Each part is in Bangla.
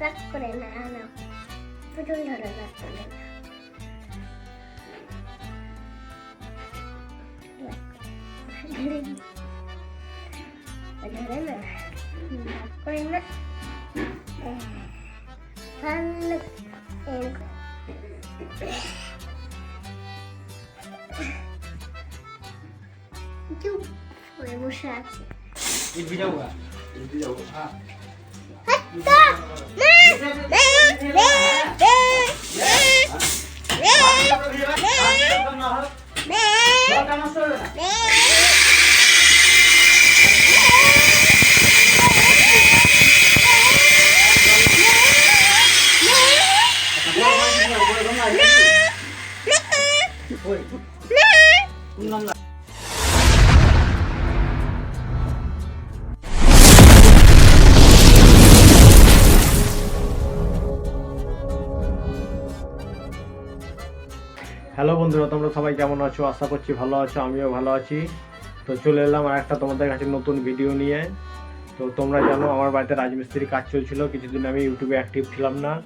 রাগ করে না না প্রচুর ধরে রাগ করে না ধরে ধরে না রাগ করে না ভালো এরকম চুপ করে বসে আছে হ্যালো বন্ধুরা, তোমরা সবাই কেমন আছো? আশা করছি ভালো আছো, আমিও ভালো আছি। তো চলে এলাম আর একটা তোমাদের কাছে নতুন ভিডিও নিয়ে। তো তোমরা জানো, আমার বাড়িতে রাজমিস্ত্রির কাজ চলছিল, কিছুদিন আমি ইউটিউবে অ্যাক্টিভ ছিলাম না।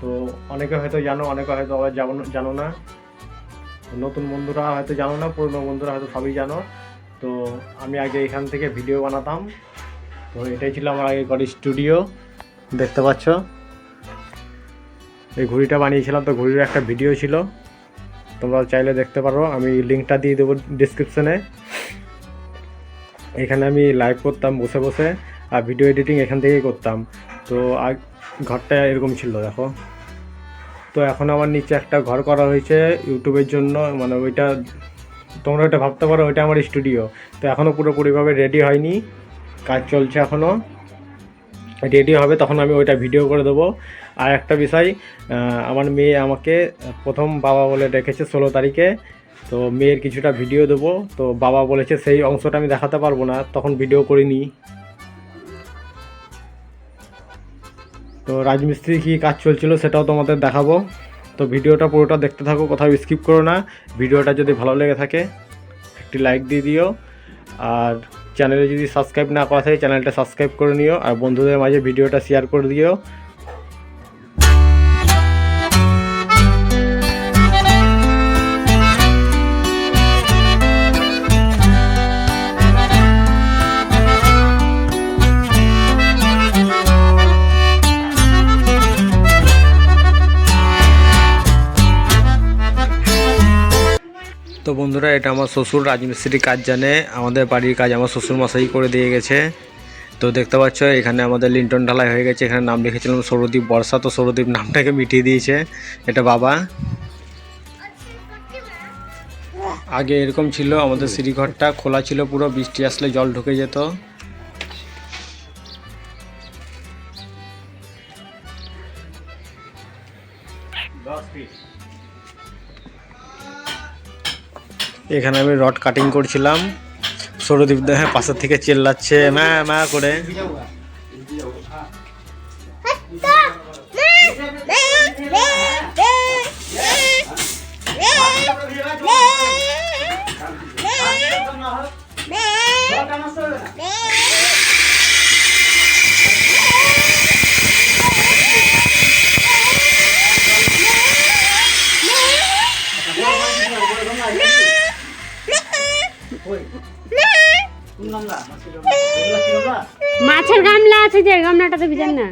তো অনেকে হয়তো জানো, অনেকে হয়তো আবার জানো- না। নতুন বন্ধুরা হয়তো জানো না, পুরনো বন্ধুরা হয়তো সবই জানো। তো আমি আগে এখান থেকে ভিডিও বানাতাম। তো এটাই ছিল আমার আগেকার স্টুডিও দেখতে পাচ্ছ? এই ঘড়িটা বানিয়েছিলাম, তো ঘড়ির একটা ভিডিও ছিল। তোমরা চাইলে দেখতে পারো, আমি লিঙ্কটা দিয়ে দেবো ডিসক্রিপশনে এখানে আমি লাইভ করতাম বসে বসে, আর ভিডিও এডিটিং এখান থেকেই করতাম। তো ঘরটা এরকম ছিল, দেখো। তো এখন আমার নিচে একটা ঘর করা হয়েছে ইউটিউবের জন্য মানে ওইটা, তোমরা ওইটা ভাবতে পারো, ওইটা আমার স্টুডিও তো এখনও পুরোপুরিভাবে রেডি হয়নি, কাজ চলছে এখনও রেডি হবে, তখন আমি ওইটা ভিডিও করে দেবো। আর একটা বিষয় আমার মেয়ে আমাকে প্রথম বাবা বলে ডেকেছে ষোলো তারিখে। তো মেয়ের কিছুটা ভিডিও দেবো। তো বাবা বলেছে সেই অংশটা আমি দেখাতে পারব না, তখন ভিডিও করিনি। তো রাজমিস্ত্রি কী কাজ চলছিল সেটাও তোমাদের দেখাবো। তো ভিডিওটা পুরোটা দেখতে থাকো, কোথাও স্কিপ করো না। ভিডিওটা যদি ভালো লেগে থাকে, একটি লাইক দিয়ে দিও। আর চ্যানেলে যদি সাবস্ক্রাইব না করা থাকে চ্যানেলটা সাবস্ক্রাইব করে নিও। আর বন্ধুদের মাঝে ভিডিওটা শেয়ার করে দিও। তো বন্ধুরা, এটা আমার শ্বশুর রাজমিস্ত্রির কাজ জানে। আমাদের বাড়ির কাজ আমার শ্বশুর মশাই করে দিয়ে গেছে। তো দেখতে পাচ্ছ, এখানে আমাদের লিন্টন ঢালাই হয়ে গেছে। এখানে নাম লিখেছিলাম সৌরদ্বীপ বর্ষা। তো সৌরদ্বীপ নামটাকে মিটিয়ে দিয়েছে। এটা বাবা। আগে এরকম ছিল, আমাদের সিঁড়িঘরটা খোলা ছিল, পুরো বৃষ্টি আসলে জল ঢুকে যেত। এখানে আমি রড কাটিং করছিলাম সৌরদীপ হ্যাঁ পাশের থেকে চেল্লাচ্ছে মা মা করে মাছের গামলা। আছে যে গামলাটাতে ভিজান না।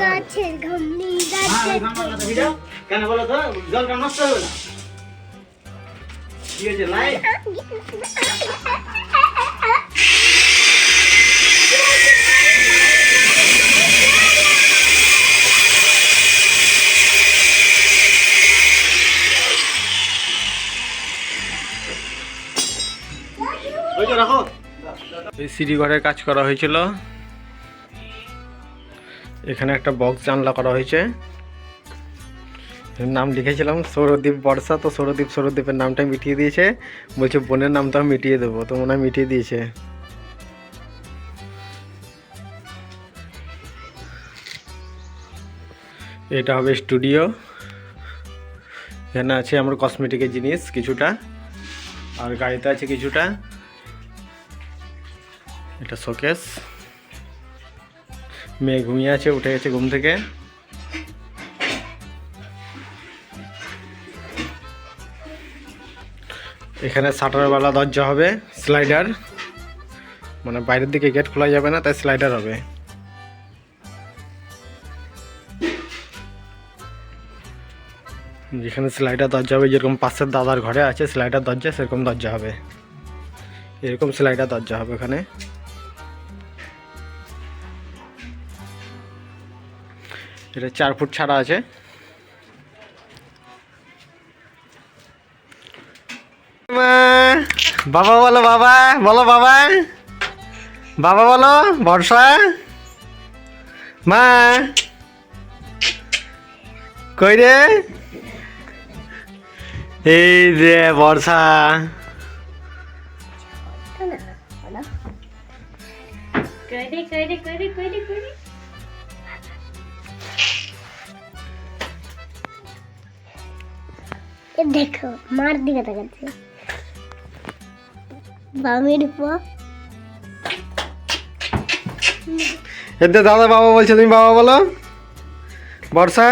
গাছের ঘমনি গাছের কেন বলো তো? জলটা নষ্ট হবে না? কি হয়েছে লাই? এই সিঁড়ি ঘরের কাজ করা হয়েছিল। এখানে একটা বক্স জানলা করা হয়েছে। নাম লিখেছিলাম সৌরদীপ বর্ষা, তো সৌরদীপ সৌরদীপের নামটা মিটিয়ে দিয়েছে। বলছে, বোনের নামটাও মিটিয়ে দেবো। তো মনে হয় মিটিয়ে দিয়েছে। এটা হবে স্টুডিও। এখানে আছে আমার কসমেটিকের জিনিস কিছুটা। আর গাড়িতে আছে কিছুটা। এটা শোকেস। মেয়ে ঘুমিয়ে আছে, উঠে গেছে ঘুম থেকে। এখানে শাটারওয়ালা দরজা হবে স্লাইডার মানে বাইরের দিকে গেট খোলা যাবে না, তাই স্লাইডার হবে। যেখানে স্লাইডার দরজা হবে, যেরকম পাশের দাদার ঘরে আছে স্লাইডার দরজা, সেরকম দরজা হবে। এরকম স্লাইডার দরজা হবে ওখানে। এটা চার ফুট ছাড়া আছে। বাবা বলো বাবা বলো বাবা। বাবা বলো, বর্ষা। মা, কই রে? এই যে বর্ষা। না বলো কইরে কইরে কইরে কইরে কইরে এ দেখো মার দিকে তাকাচ্ছে। বামির পর এতে দাদা বাবা বলছে তুমি বাবা বলো। বর্ষা?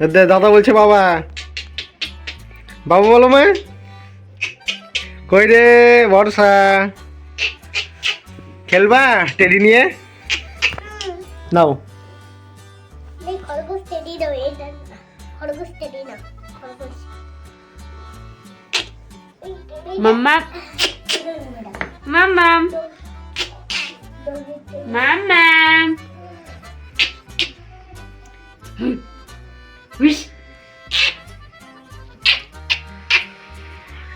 এতে দাদা বলছে বাবা। বাবা বলো মা। কই রে বর্ষা? খেলবা টেডি নিয়ে? নাও। এই টেডি মাম্মা দৌড়ে বেড়াও। মাম্মা দৌড়ে টেডি। মাম্মা উইশ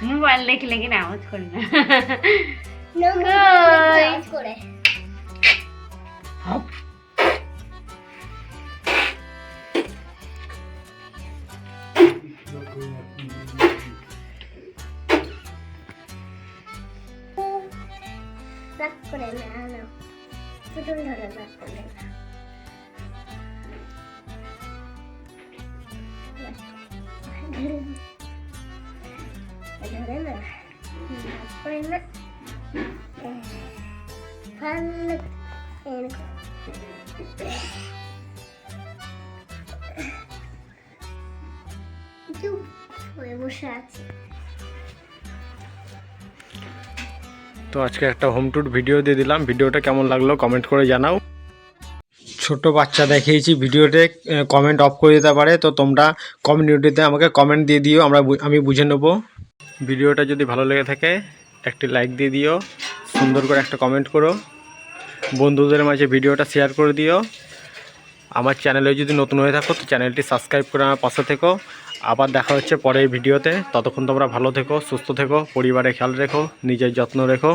মোবাইল দেখে লেগে না আওয়াজ করি না নাম কই? আওয়াজ করে রাগ করে না না পুতুল ধরে রাগ করে না ধরে না রাগ করে না ভালো এরকম চুপ তো আজকে একটা হোম ট্যুর ভিডিও দিয়ে দিলাম। ভিডিওটা কেমন লাগল কমেন্ট করে জানাও। ছোট বাচ্চা দেখিয়েছি ভিডিওতে কমেন্ট অফ করে দিতে পারে। তো তোমরা কমিউনিটিতে আমাকে কমেন্ট দিয়ে দিও, আমরা আমি বুঝে নেব। ভিডিওটা যদি ভালো লেগে থাকে, একটি লাইক দিয়ে দিও। সুন্দর করে একটা কমেন্ট করো। বন্ধুদের মাঝে ভিডিওটা শেয়ার করে দিও। আমার চ্যানেলে যদি নতুন হয়ে থাকো, তো চ্যানেলটি সাবস্ক্রাইব করে আমার পাশে থেকো। আবার দেখা হচ্ছে পরের ভিডিওতে। ততক্ষণ তোমরা ভালো থেকো, সুস্থ থেকো পরিবারে খেয়াল রেখো, নিজের যত্ন রেখো।